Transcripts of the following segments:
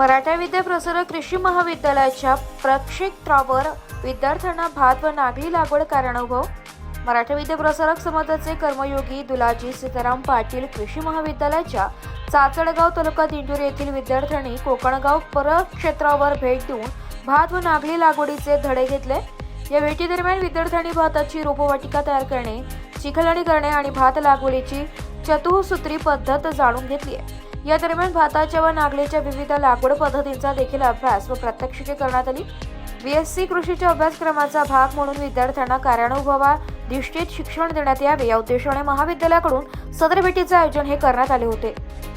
मराठा विद्या प्रसारक कृषी महाविद्यालयाच्या प्रक्षेत्रावर विद्यार्थ्यांना भात व नाभी लागवड कार्यानुभव मराठा विद्या प्रसारक समाजाचे कर्मयोगी दुलाजी सीताराम पाटील कृषी महाविद्यालयाच्या चाचडगाव तालुका दिंडोरी येथील विद्यार्थ्यांनी कोकणगाव परक्षेत्रावर भेट देऊन भात व नागली लागवडीचे धडे घेतले. या भेटीदरम्यान विद्यार्थ्यांनी भाताची रोपवाटिका तयार करणे चिखलणी करणे आणि भात लागवडीची चतुःसूत्री पद्धत जाणून घेतली आहे. या दरम्यान भाताच्या व नागलीच्या विविध लागवड पद्धतींचा देखील अभ्यास व प्रात्यक्षिके करण्यात आली. बीएससी कृषीच्या अभ्यासक्रमाचा भाग म्हणून विद्यार्थ्यांना कार्यानुभवा निश्चित शिक्षण देण्यात यावे या उद्देशाने महाविद्यालयाकडून सदर भेटीचे आयोजन हे करण्यात आले होते.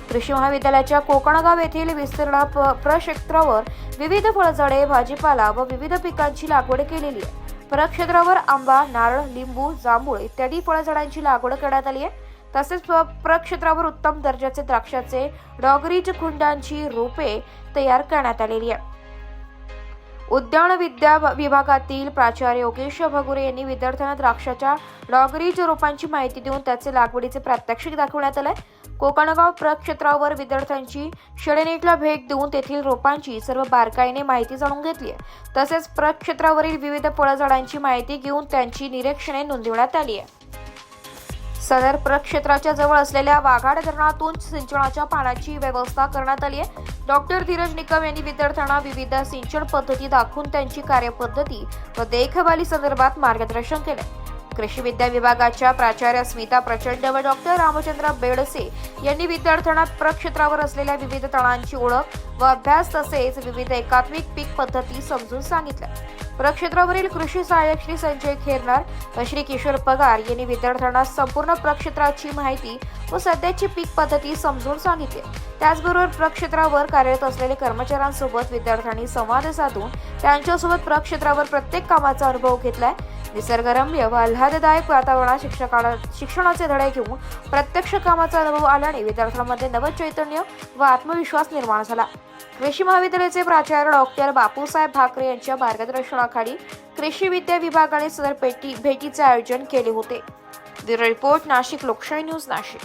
कृषी महाविद्यालयाच्या कोकणगाव येथील विस्तीर्ण प्रक्षेत्रावर विविध फळझाडे भाजीपाला व विविध पिकांची लागवड केलेली आहे. प्रक्षेत्रावर आंबा नारळ लिंबू जांभूळ इत्यादी फळझाडांची लागवड करण्यात आली आहे. तसेच प्रक्षेत्रावर उत्तम दर्जाचे द्राक्षाचे डॉगरीज खुंडांची रोपे तयार करण्यात आलेली आहे. उद्यान विद्या विभागातील प्राचार्य योगेश भगुरे यांनी विद्यार्थ्यांना द्राक्षाच्या डॉगरीज रोपांची माहिती देऊन त्याचे लागवडीचे प्रात्यक्षिक दाखवण्यात आले कोकणगाव प्रक्षेत्रावर विद्यार्थ्यांची शेळनेटला भेट देऊन तेथील रोपांची सर्व बारकाईने माहिती जाणून घेतली आहे. तसेच प्रक्षेत्रावरील विविध फळझाडांची माहिती घेऊन त्यांची निरीक्षणे नोंदवण्यात आली आहे. सदर प्रक्षेत्राच्या जवळ असलेल्या वाघाड धरणातून सिंचनाच्या पाण्याची व्यवस्था करण्यात आली आहे. डॉक्टर धीरज निकम यांनी विद्यार्थ्यांना विविध सिंचन पद्धती दाखवून त्यांची कार्यपद्धती व देखभाली संदर्भात मार्गदर्शन केले. कृषी विद्या विभागाच्या प्राचार्य स्मिता प्रचंड व डॉक्टर रामचंद्र बेडसे यांनी विद्यार्थ्यांना प्रक्षेत्रावर असलेल्या विविध तणांची ओळख व अभ्यास तसेच विविध एकात्मिक पीक पद्धती समजून सांगितल्या. प्रक्षेत्रावरील कृषी सहाय्यक श्री संजय खेरनार व श्री किशोर पगार यांनी विद्यार्थ्यांना संपूर्ण प्रक्षेत्राची माहिती व सध्याची पीक पद्धती समजून सांगितली. त्याचबरोबर प्रक्षेत्रावर कार्यरत असलेले कर्मचाऱ्यांसोबत विद्यार्थ्यांनी संवाद साधून त्यांच्यासोबत प्रक्षेत्रावर प्रत्येक कामाचा अनुभव घेतलाय. निसर्गरम्य व आल्हाददायक वातावरणात शिक्षकाला शिक्षणाचे धडे घेऊन प्रत्यक्ष कामाचा अनुभव आल्याने विद्यार्थ्यांमध्ये नवचैतन्य व आत्मविश्वास निर्माण झाला. कृषी महाविद्यालयाचे प्राचार्य डॉक्टर बापूसाहेब भाकरे यांच्या मार्गदर्शनाखाली कृषी विद्या विभागाने सदर पेटी भेटीचे आयोजन केले होते. रिपोर्ट नाशिक लोकशाही न्यूज नाशिक.